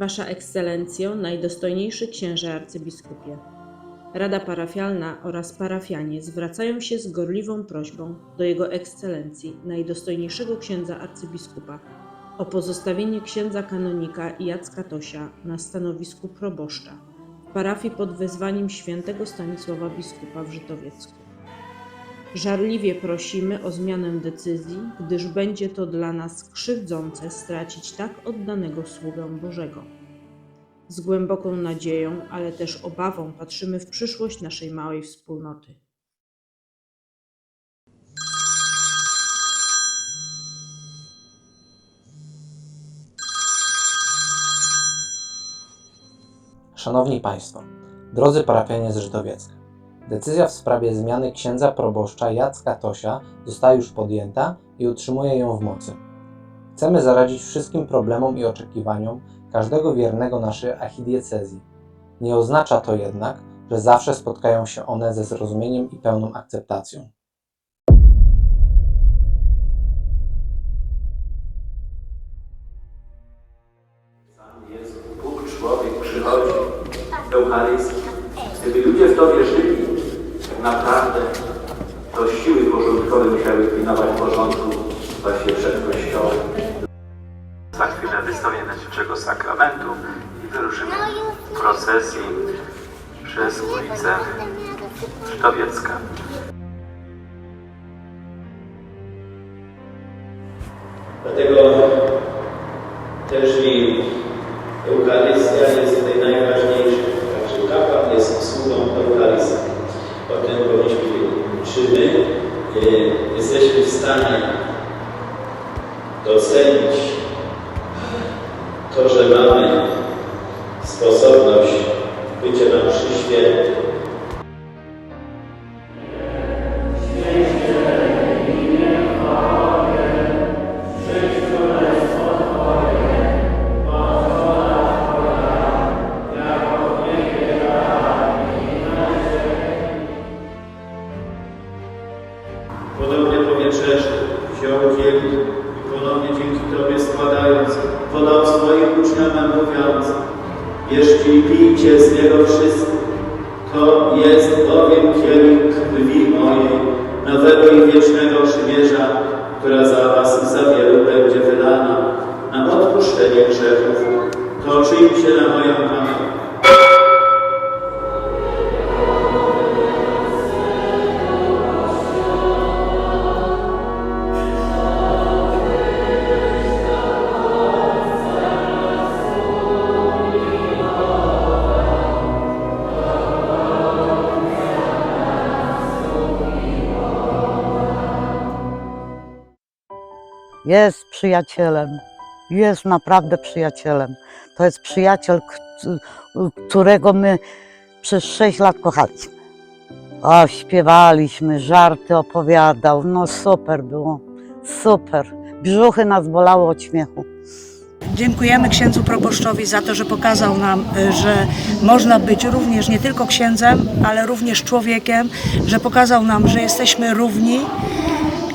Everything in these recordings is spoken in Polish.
Wasza Ekscelencjo, najdostojniejszy księże arcybiskupie. Rada parafialna oraz parafianie zwracają się z gorliwą prośbą do Jego Ekscelencji, najdostojniejszego księdza arcybiskupa, o pozostawienie księdza kanonika Jacka Tosia na stanowisku proboszcza w parafii pod wezwaniem świętego Stanisława biskupa w Żytowiecku. Żarliwie prosimy o zmianę decyzji, gdyż będzie to dla nas krzywdzące stracić tak oddanego sługę Bożego. Z głęboką nadzieją, ale też obawą patrzymy w przyszłość naszej małej wspólnoty. Szanowni Państwo, drodzy parafianie z Żydowiecka, decyzja w sprawie zmiany księdza proboszcza Jacka Tosia została już podjęta i utrzymuje ją w mocy. Chcemy zaradzić wszystkim problemom i oczekiwaniom każdego wiernego naszej archidiecezji. Nie oznacza to jednak, że zawsze spotkają się one ze zrozumieniem i pełną akceptacją. Jezu, Bóg, człowiek przychodzi, Eucharystia. Gdyby ludzie w to wierzyli, naprawdę to siły porządkowe musiały pilnować porządku właśnie przed Kościołem. Za chwilę wystawienie Świętego Sakramentu i wyruszymy w procesji przez ulicę Żydowiecka. Dlatego też i Eucharystia jest krwi mojej, nowego i wiecznego przymierza, która za Was za wielu będzie wylana na odpuszczenie grzechów. To czyńcie na moją pamięć. Jest przyjacielem. Jest naprawdę przyjacielem. To jest przyjaciel, którego my przez 6 lat kochaliśmy. O, śpiewaliśmy, żarty opowiadał. No super było. Super. Brzuchy nas bolały od śmiechu. Dziękujemy księdzu proboszczowi za to, że pokazał nam, y, że można być również nie tylko księdzem, ale również człowiekiem, że pokazał nam, że jesteśmy równi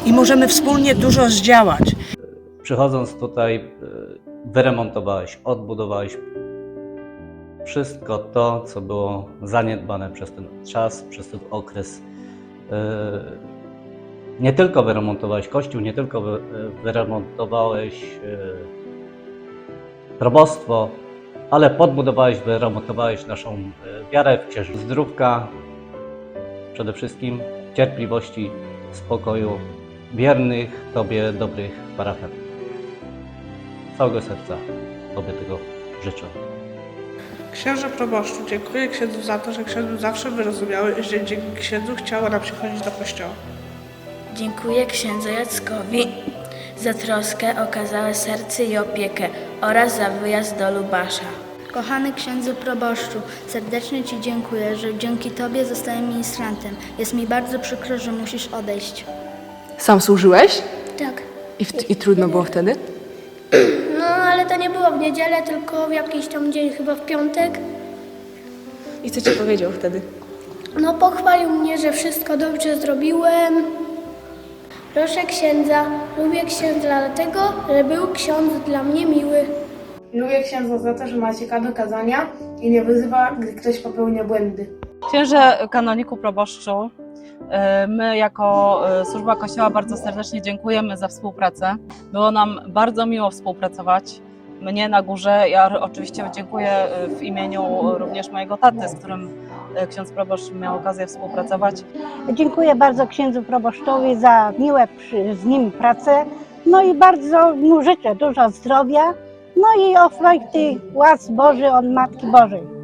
i możemy wspólnie dużo zdziałać. Przychodząc tutaj, y, wyremontowałeś, odbudowałeś wszystko to, co było zaniedbane przez ten czas, przez ten okres. Y, Nie tylko wyremontowałeś kościół, nie tylko y, wyremontowałeś probostwo, ale podbudowałeś, wyremontowałeś naszą wiarę w księży. Zdrówka, przede wszystkim cierpliwości, spokoju, wiernych Tobie dobrych parafian. Całego serca Tobie tego życzę. Księże proboszczu, dziękuję księdzu za to, że księdzu zawsze wyrozumiały, że dzięki księdzu chciało nam się chodzić do kościoła. Dziękuję księdzu Jackowi za troskę, okazałe serce i opiekę oraz za wyjazd do Lubasza. Kochany księdzu proboszczu, serdecznie Ci dziękuję, że dzięki Tobie zostałem ministrantem. Jest mi bardzo przykro, że musisz odejść. Sam służyłeś? Tak. I, w, I trudno było wtedy? No, ale to nie było w niedzielę, tylko w jakiś tam dzień, chyba w piątek. I co ci powiedział wtedy? No, pochwalił mnie, że wszystko dobrze zrobiłem. Proszę księdza, lubię księdza dlatego, że był ksiądz dla mnie miły. Lubię księdza za to, że ma ciekawe kazania i nie wyzywa, gdy ktoś popełnia błędy. Księże kanoniku proboszczu, my jako e, służba Kościoła bardzo serdecznie dziękujemy za współpracę. Było nam bardzo miło współpracować. Mnie na górze, ja oczywiście dziękuję e, w imieniu również mojego taty, z którym e, ksiądz proboszcz miał okazję współpracować. Dziękuję bardzo księdzu proboszczowi za miłe przy, z nim pracę. No i bardzo mu życzę dużo zdrowia. No i ofrojty łask Boży od Matki Bożej.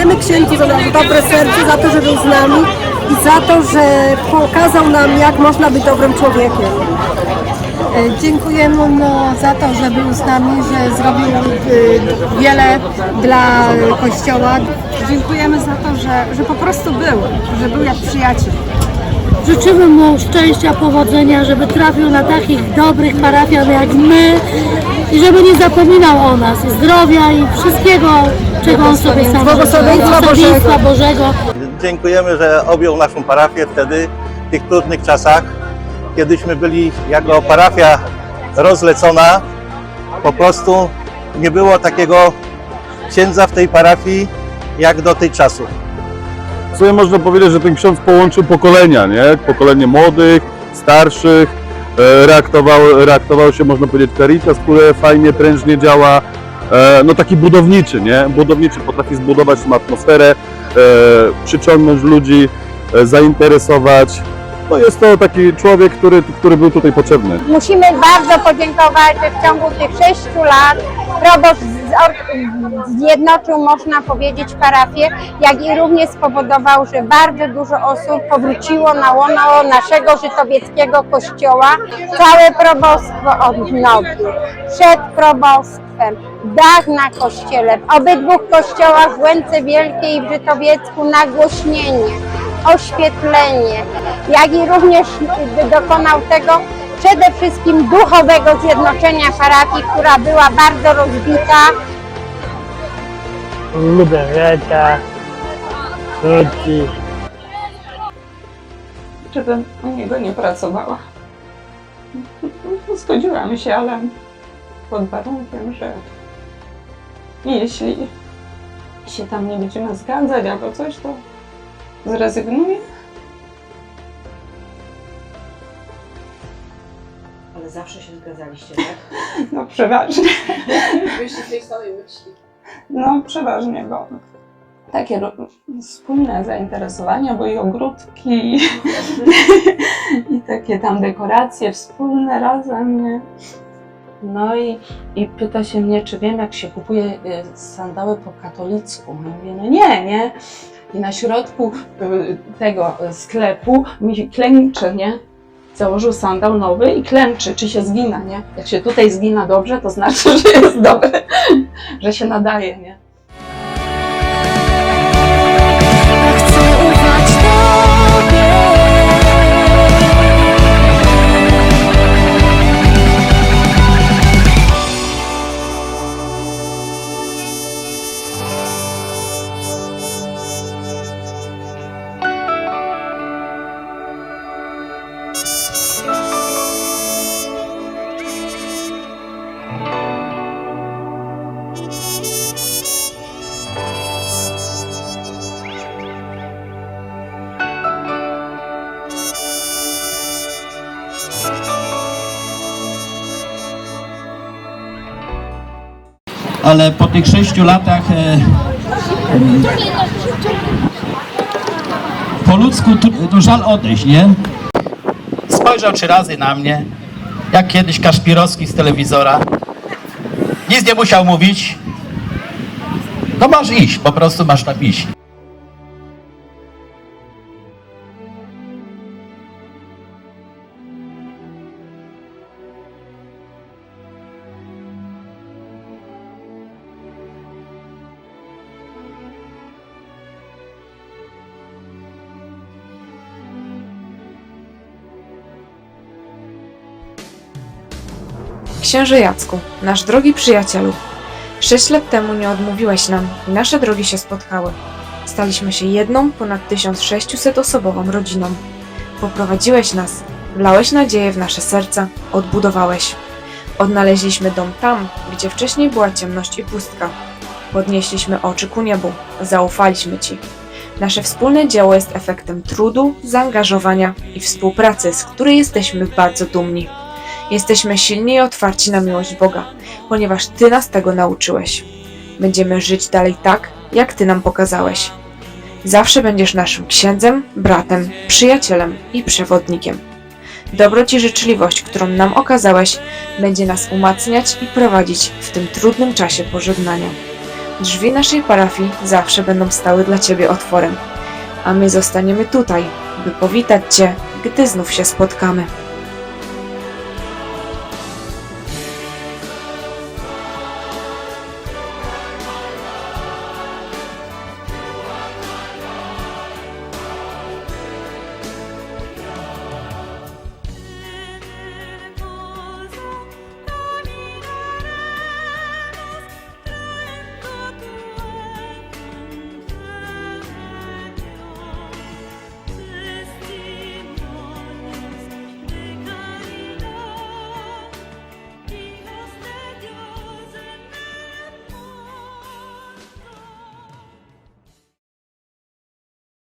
Dziękujemy księdzu za dobre serce, za to, że był z nami i za to, że pokazał nam, jak można być dobrym człowiekiem. Dziękujemy mu za to, że był z nami, że zrobił wiele dla Kościoła. Dziękujemy za to, że, że po prostu był, że był jak przyjaciel. Życzymy mu szczęścia, powodzenia, żeby trafił na takich dobrych parafian jak my i żeby nie zapominał o nas. Zdrowia i wszystkiego, życzy. Błogosławieństwa Bożego. Dziękujemy, że objął naszą parafię wtedy, w tych trudnych czasach, kiedyśmy byli jako parafia rozlecona. Po prostu nie było takiego księdza w tej parafii jak do tej czasu. W sumie można powiedzieć, że ten ksiądz połączył pokolenia, nie? Pokolenie młodych, starszych, e, reaktował, reaktował się, można powiedzieć, Caritas, które fajnie, prężnie działa, no taki budowniczy, nie? Budowniczy potrafi zbudować tą atmosferę, e, przyciągnąć ludzi, e, zainteresować. No jest to taki człowiek, który, który był tutaj potrzebny. Musimy bardzo podziękować, że w ciągu tych sześciu lat proboszcz zjednoczył, można powiedzieć, parafię, jak i również spowodował, że bardzo dużo osób powróciło na łono naszego żytowieckiego kościoła. Całe probostwo odnowił. Przed probostwem, dach na kościele, w obydwu kościołach w Łęce Wielkiej i w Żytowiecku nagłośnienie, oświetlenie, jak i również dokonał tego przede wszystkim duchowego zjednoczenia parafii, która była bardzo rozbita. Lubię rzeka, ludzi. Żebym u niego nie pracowała. Zgodziłam się, ale pod warunkiem, że jeśli się tam nie będziemy zgadzać albo coś, to zrezygnuję. Ale zawsze się zgadzaliście, tak? No przeważnie. Myśli tej samej myśli. No przeważnie, bo takie ro- wspólne zainteresowania, bo i ogródki, i takie tam dekoracje wspólne razem, nie? No i, i pyta się mnie, czy wiem, jak się kupuje y, sandały po katolicku. Ja mówię, no nie, nie. I na środku y, tego y, sklepu mi klęczy, nie? założył sandał nowy i klęczy, czy się zgina, nie? Jak się tutaj zgina dobrze, to znaczy, że jest dobry, że się nadaje, nie? Ale po tych sześciu latach e, po ludzku no żal odejść, nie? Spojrzał trzy razy na mnie, jak kiedyś Kaszpirowski z telewizora. Nic nie musiał mówić. No masz iść, po prostu masz tam iść. Księże Jacku, nasz drogi przyjacielu, sześć lat temu nie odmówiłeś nam i nasze drogi się spotkały. Staliśmy się jedną ponad 1600-osobową rodziną. Poprowadziłeś nas, wlałeś nadzieję w nasze serca, odbudowałeś. Odnaleźliśmy dom tam, gdzie wcześniej była ciemność i pustka. Podnieśliśmy oczy ku niebu, zaufaliśmy Ci. Nasze wspólne dzieło jest efektem trudu, zaangażowania i współpracy, z której jesteśmy bardzo dumni. Jesteśmy silni i otwarci na miłość Boga, ponieważ Ty nas tego nauczyłeś. Będziemy żyć dalej tak, jak Ty nam pokazałeś. Zawsze będziesz naszym księdzem, bratem, przyjacielem i przewodnikiem. Dobroć i życzliwość, którą nam okazałeś, będzie nas umacniać i prowadzić w tym trudnym czasie pożegnania. Drzwi naszej parafii zawsze będą stały dla Ciebie otworem, a my zostaniemy tutaj, by powitać Cię, gdy znów się spotkamy.